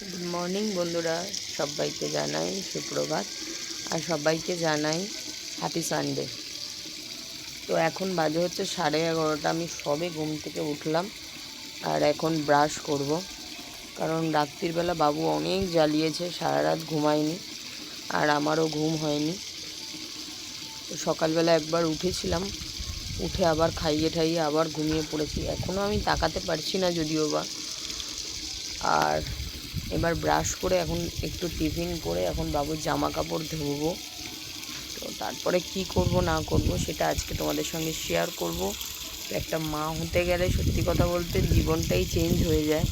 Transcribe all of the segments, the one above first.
Good morning বন্ধুরা। সবাইকে জানাই সুপ্রভাত আর সবাইকে জানাই হ্যাপি সানডে তো এখন বাজে হচ্ছে সাড়ে এগারোটা। আমি সবে ঘুম থেকে উঠলাম আর এখন ব্রাশ করব। কারণ রাত্রিবেলা বাবু অনেক জ্বালিয়েছে, সারা রাত ঘুমায়নি আর আমারও ঘুম হয়নি। তো সকালবেলা একবার উঠেছিলাম, উঠে আবার খাইয়ে ঠাইয়ে আবার ঘুমিয়ে পড়েছি। এখনও আমি তাকাতে পারছি না যদিও বা। আর এবার ব্রাশ করে এখন একটু টিফিন করে এখন বাবুর জামা কাপড় ধোবো। তো তারপরে কি করব, না করব সেটা আজকে তোমাদের সঙ্গে শেয়ার করব। একটা মা হতে গেলে সত্যি কথা বলতে জীবনটাই চেঞ্জ হয়ে যায়।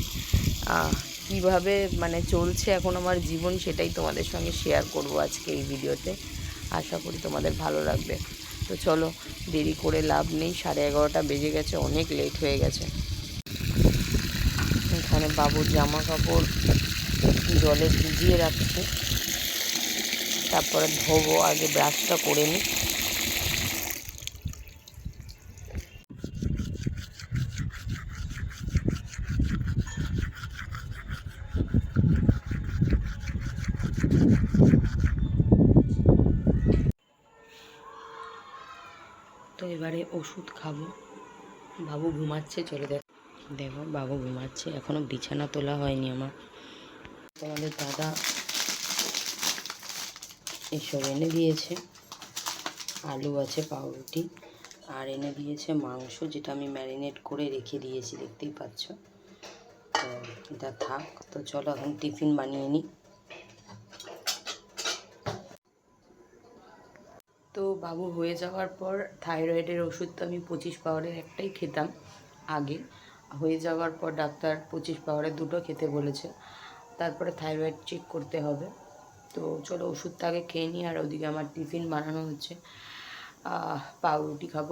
কীভাবে মানে চলছে এখন আমার জীবন সেটাই তোমাদের সঙ্গে শেয়ার করব আজকে এই ভিডিওতে। আশা করি তোমাদের ভালো লাগবে। তো চলো, দেরি করে লাভ নেই, সাড়ে এগারোটা বেজে গেছে, অনেক লেট হয়ে গেছে। এখানে বাবুর জামা কাপড় জলে ভিজিয়ে রাখছি। তারপরে ধোবো, আগে ব্রাশটা করে নিই। তো এবারে ওষুধ খাব। বাবু ঘুমাচ্ছে, চলে দেখ। দেখো, বাবু ঘুমাচ্ছে, এখনও বিছানা তোলা হয়নি আমার। তোমাদের দাদা এসব এনে দিয়েছে। আলু আছে, পাউরুটি, আর এনে দিয়েছে মাংস, যেটা আমি ম্যারিনেট করে রেখে দিয়েছি, দেখতেই পাচ্ছ। তো এটা থাক, তো চলো এখন টিফিন বানিয়ে নিই। তো বাবু হয়ে যাওয়ার পর থাইরয়েডের ওষুধ তো আমি পঁচিশ পাওয়ারের একটাই খেতাম আগে। হয়ে যাওয়ার পর ডাক্তার পঁচিশ পাওয়ারের দুটো খেতে বলেছে। তারপরে থাইরয়েড চেক করতে হবে। তো চলো ওষুধটা আগে খেয়ে নিই আর ওদিকে আমার টিফিন বানানো হচ্ছে। পাউরুটি খাব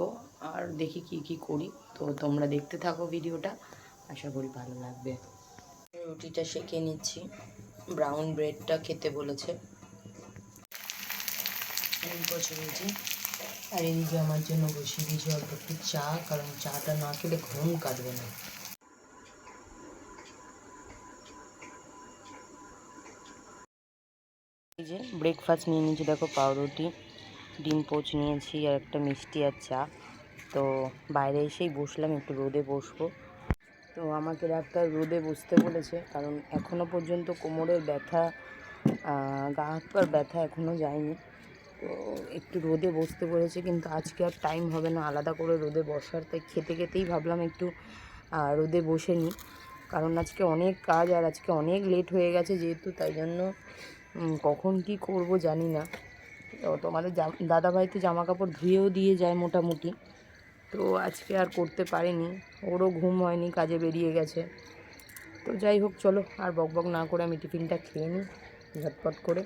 আর দেখি কি কি করি। তো তোমরা দেখতে থাকো ভিডিওটা। আশা করি ভালো লাগবে। রুটিটা সেঁকে নিচ্ছি। ব্রাউন ব্রেডটা খেতে বলেছে। পছন্দ আর এদিকে আমার জন্য বসিয়ে দিয়েছি অল্প একটু চা, কারণ চাটা না খেলে ঘুম কাটবে না। এই যে ব্রেকফাস্ট নিয়ে নিয়েছি, দেখো পাউরুটি, ডিম পোচ নিয়েছি আর একটা মিষ্টি আর চা। তো বাইরে এসেই বসলাম, একটু রোদে বসবো। তো আমাকে ডাক্তার রোদে বসতে বলেছে, কারণ এখনও পর্যন্ত কোমরের ব্যথা গা হাত পার ব্যথা এখনও যায়নি। তো একটু রোদে বসতে বলেছে, কিন্তু আজকে আর টাইম হবে না আলাদা করে রোদে বসার। তাই খেতে খেতেই ভাবলাম একটু রোদে বসে নিই। কারণ আজকে অনেক কাজ আর আজকে অনেক লেট হয়ে গেছে যেহেতু, তাই জন্য কখন কি করব জানি না। তো তোমাদের দাদাভাই তো জামা কাপড় ধুয়েও দিয়ে যায় মোটামুটি। তো আজকে আর করতে পারিনি। ওরও ঘুম হয়নি, কাজে বেরিয়ে গেছে। তো যাই হোক, চলো, আর বকবক না করে আমি টিফিনটা খেয়ে নিই, ঝটপট করে।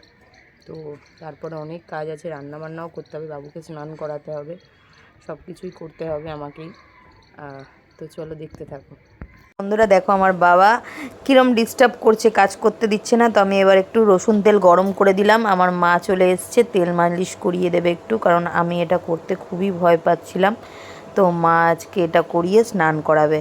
তো তারপরে অনেক কাজ আছে রান্না বান্নাও করতে হবে, বাবুকে স্নান করাতে হবে সব কিছুই করতে হবে আমাকেই। তো চলো দেখতে থাকো। বন্ধুরা, দেখো আমার বাবা কিরম ডিস্টার্ব করছে, কাজ করতে দিচ্ছে না, তো আমি এবার একটু রসুন তেল গরম করে দিলাম। আমার মা চলে এসছে, তেল মালিশ করিয়ে দেবে একটু, কারণ আমি এটা করতে খুবই ভয় পাচ্ছিলাম। তো মা আজকে এটা করিয়ে স্নান করাবে।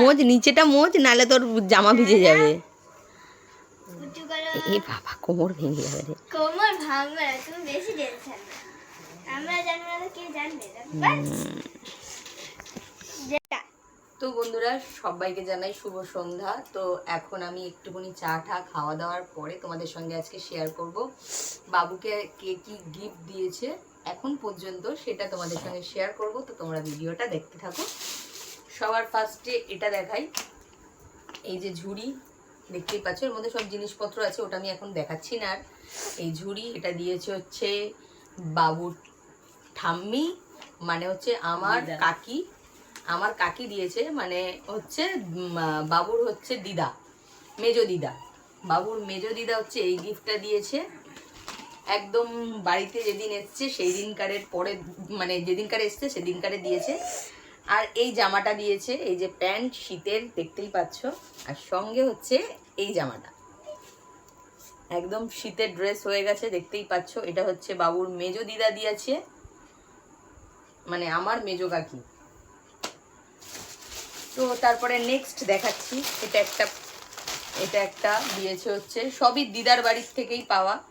মোজ, নিচেটা মোজ, নালে তোর জামা ভিজে যাবে। এই বাবা কোমর ভেঙে যাবে রে। কোমর ভাঙবে না তুমি বেশি টেনশন আমরা জানব না তো কে জানবে তো বন্ধুরা সবাইকে জানাই শুভ সন্ধ্যা। তো এখন আমি একটুখানি চা টা খাওয়া দাওয়ার পরে তোমাদের সঙ্গে আজকে শেয়ার করব। বাবুকে কে কি গিফট দিয়েছে এখন পর্যন্ত সেটা তোমাদের সঙ্গে শেয়ার করব। তো তোমরা ভিডিওটা দেখতে থাকো। সবার ফার্স্টে এটা দেখাই। এই যে ঝুড়ি দেখতেই পাচ্ছ এর মধ্যে সব জিনিসপত্র আছে ওটা আমি এখন দেখাচ্ছি না। আর এই ঝুড়ি এটা দিয়েছে হচ্ছে বাবুর ঠাম্মি মানে হচ্ছে আমার কাকি। আমার কাকি দিয়েছে মানে হচ্ছে বাবুর হচ্ছে দিদা মেজো দিদা। বাবুর মেজো দিদা হচ্ছে এই গিফটটা দিয়েছে। একদম বাড়িতে যেদিন এসছে সেই দিনকারের পরে মানে যেদিনকারে এসছে সেদিনকারে দিয়েছে। আর এই জামাটা দিয়েছে, এই যে প্যান্ট শীতের, দেখতেই পাচ্ছ। আর সঙ্গে হচ্ছে এই জামাটা। একদম শীতের ড্রেস হয়ে গেছে, দেখতেই পাচ্ছ। এটা হচ্ছে বাবুর মেজো দিদা দিয়েছে। মানে আমার মেজো কাকি। তো তারপরে নেক্সট দেখাচ্ছি। এটা একটা এটা একটা দিয়েছে হচ্ছে, সবই দিদার বাড়ির থেকেই পাওয়া।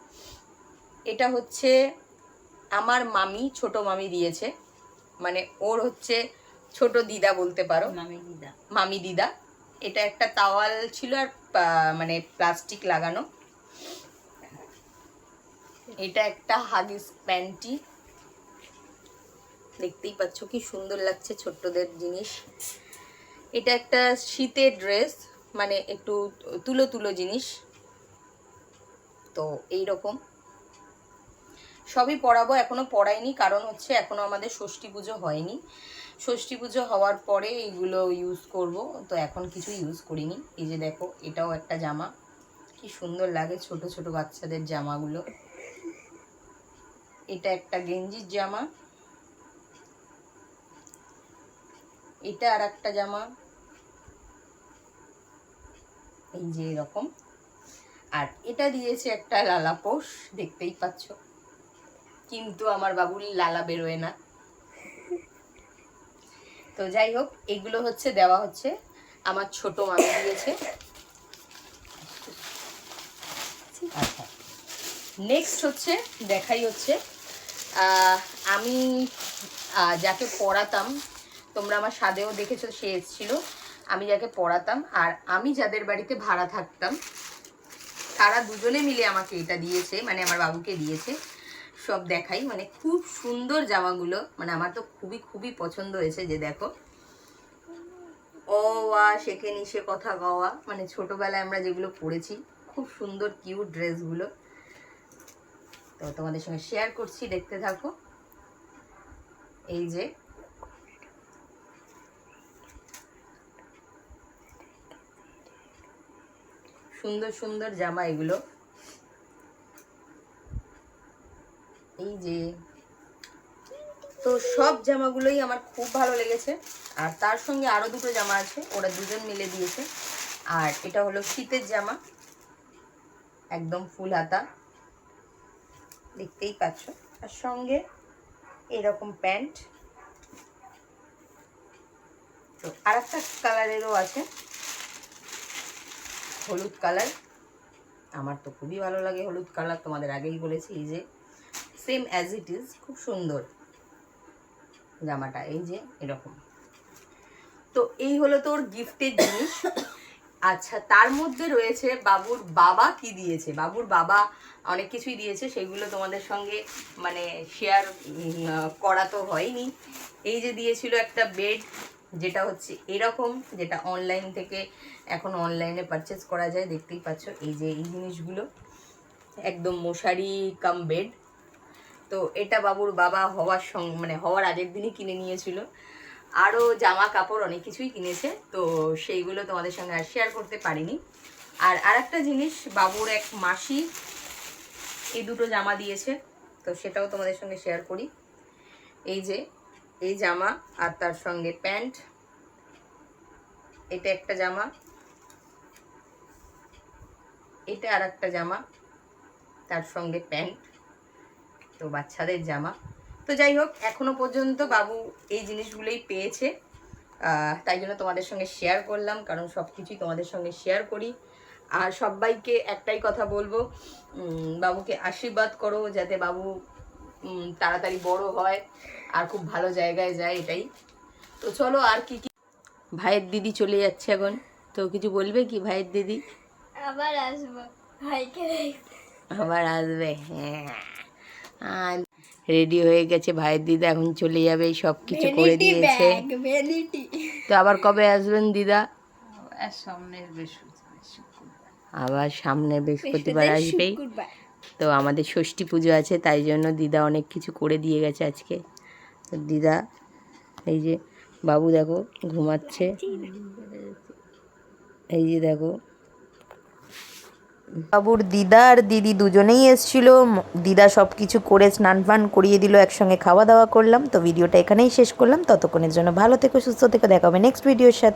এটা হচ্ছে আমার মামি, ছোট মামি দিয়েছে। মানে ওর হচ্ছে ছোট দিদা বলতে পারো। মামি দিদা। মামি দিদা। এটা একটা তাওয়াল ছিল আর মানে প্লাস্টিক লাগানো। এটা একটা হাগিস প্যান্টি। দেখতেই পাচ্ছ কি সুন্দর লাগছে ছোট্টদের জিনিস। এটা একটা শীতের ড্রেস মানে একটু তুলো তুলো জিনিস। তো এই রকম সবই পড়াবো এখনও পড়াইনি কারণ হচ্ছে এখনও আমাদের ষষ্ঠী পুজো হয়নি। ষষ্ঠী পুজো হওয়ার পরে এইগুলো ইউজ করব। তো এখন কিছু ইউজ করিনি। এই যে দেখো, এটাও একটা জামা। কি সুন্দর লাগে ছোট ছোট বাচ্চাদের জামাগুলো। এটা একটা গেঞ্জির জামা। এটা আর একটা জামা। এই যে এরকম। আর এটা দিয়েছে একটা লালা পোষ দেখতেই পাচ্ছ। কিন্তু আমার বাবুর লালা বেরোয় না। তো যাই হোক এগুলো হচ্ছে দেওয়া হচ্ছে। আমার ছোট মামি দিয়েছে। আচ্ছা। নেক্সট হচ্ছে দেখাই হচ্ছে আমি যাকে পড়াতাম তোমরা আমার সাদেও দেখেছ সে এসেছিল। আমি যাকে পড়াতাম আর আমি যাদের বাড়িতে ভাড়া থাকতাম তারা দুজনে মিলে আমাকে এটা দিয়েছে মানে আমার বাবুকে দিয়েছে। সব দেখাই। মানে খুব সুন্দর জামাগুলো। মানে আমার তো খুবই খুবই পছন্দ হয়েছে যে দেখো। ও আ, শেখে নিশে, কথা গাওয়া মানে ছোটবেলায় আমরা যেগুলো পড়েছি, খুব সুন্দর কিউট ড্রেসগুলো। তো তোমাদের সঙ্গে শেয়ার করছি, দেখতে থাকো। এই যে। সুন্দর সুন্দর জামা এগুলো। এই যে, তো সব জামাগুলোই আমার খুব ভালো লেগেছে। আর তার সঙ্গে আরও দুটো জামা আছে, ওরা দুজন মিলে দিয়েছে। আর এটা হলো শীতের জামা, একদম ফুল হাতা। দেখতেই পাচ্ছ। আর সঙ্গে এরকম প্যান্ট। তো আর একটা কালারেরও আছে। হলুদ কালার। আমার তো খুবই ভালো লাগে হলুদ কালার। তোমাদের আগেই বলেছি এই যে সেম অ্যাজ ইট ইজ খুব সুন্দর জামাটা, এই যে এরকম। তো এই হলো তোর গিফটের জিনিস। আচ্ছা তার মধ্যে রয়েছে বাবুর বাবা কি দিয়েছে? বাবুর বাবা অনেক কিছুই দিয়েছে, সেগুলো তোমাদের সঙ্গে মানে শেয়ার করা তো হয়নি। এই যে দিয়েছিল একটা বেড যেটা হচ্ছে এরকম, যেটা অনলাইন থেকে এখন অনলাইনে পারচেস করা যায়, দেখতেই পাচ্ছ। এই যে এই জিনিসগুলো, একদম মশারি কাম বেড তো এটা বাবুর বাবা হওয়ার সঙ্গে মানে হওয়ার আগের দিনই কিনে নিয়েছিল। আরও জামা, কাপড় অনেক কিছুই কিনেছে, তো সেইগুলো তোমাদের সঙ্গে আর শেয়ার করতে পারিনি। আর আরেকটা জিনিস, বাবুর এক মাসি এই দুটো জামা দিয়েছে, তো সেটাও তোমাদের সঙ্গে শেয়ার করি। এই যে, এই জামা আর তার সঙ্গে প্যান্ট। এটা একটা জামা। এটা আর একটা জামা, তার সঙ্গে প্যান্ট। তো বাচ্চাদের জামা। তো যাই হোক এখনও পর্যন্ত বাবু এই জিনিসগুলোই পেয়েছে। তাই জন্য তোমাদের সঙ্গে শেয়ার করলাম কারণ সব কিছুই তোমাদের সঙ্গে শেয়ার করি। আর সবাইকে একটাই কথা বলব বাবুকে আশীর্বাদ করো যাতে বাবু তাড়াতাড়ি বড় হয় আর খুব ভালো জায়গায় যায় এটাই। তো চলো আর কি কি ভাইয়ের দিদি চলে যাচ্ছে এখন। তো কিছু বলবে কি ভাইয়ের দিদি? আবার আসব ভাইকে আবার আসবে হ্যাঁ। আর রেডি হয়ে গেছে ভাইয়ের দিদা এখন চলে যাবে সব কিছু করে দিয়েছে। তো আবার কবে আসবেন দিদা? সামনের আবার সামনে বৃহস্পতিবার আসবেই। তো আমাদের ষষ্ঠী পুজো আছে তাই জন্য দিদা অনেক কিছু করে দিয়ে গেছে আজকে। তো দিদা এই যে বাবু দেখো ঘুমাচ্ছে। এই যে দেখো বাবুর দিদা আর দিদি দুজনেই এসছিল। দিদা সব কিছু করে স্নান ফান করিয়ে দিল, একসঙ্গে খাওয়া দাওয়া করলাম। তো ভিডিওটা এখানেই শেষ করলাম। ততক্ষণের জন্য ভালো থেকো, সুস্থ থেকো। দেখা হবে নেক্সট ভিডিওর সাথে।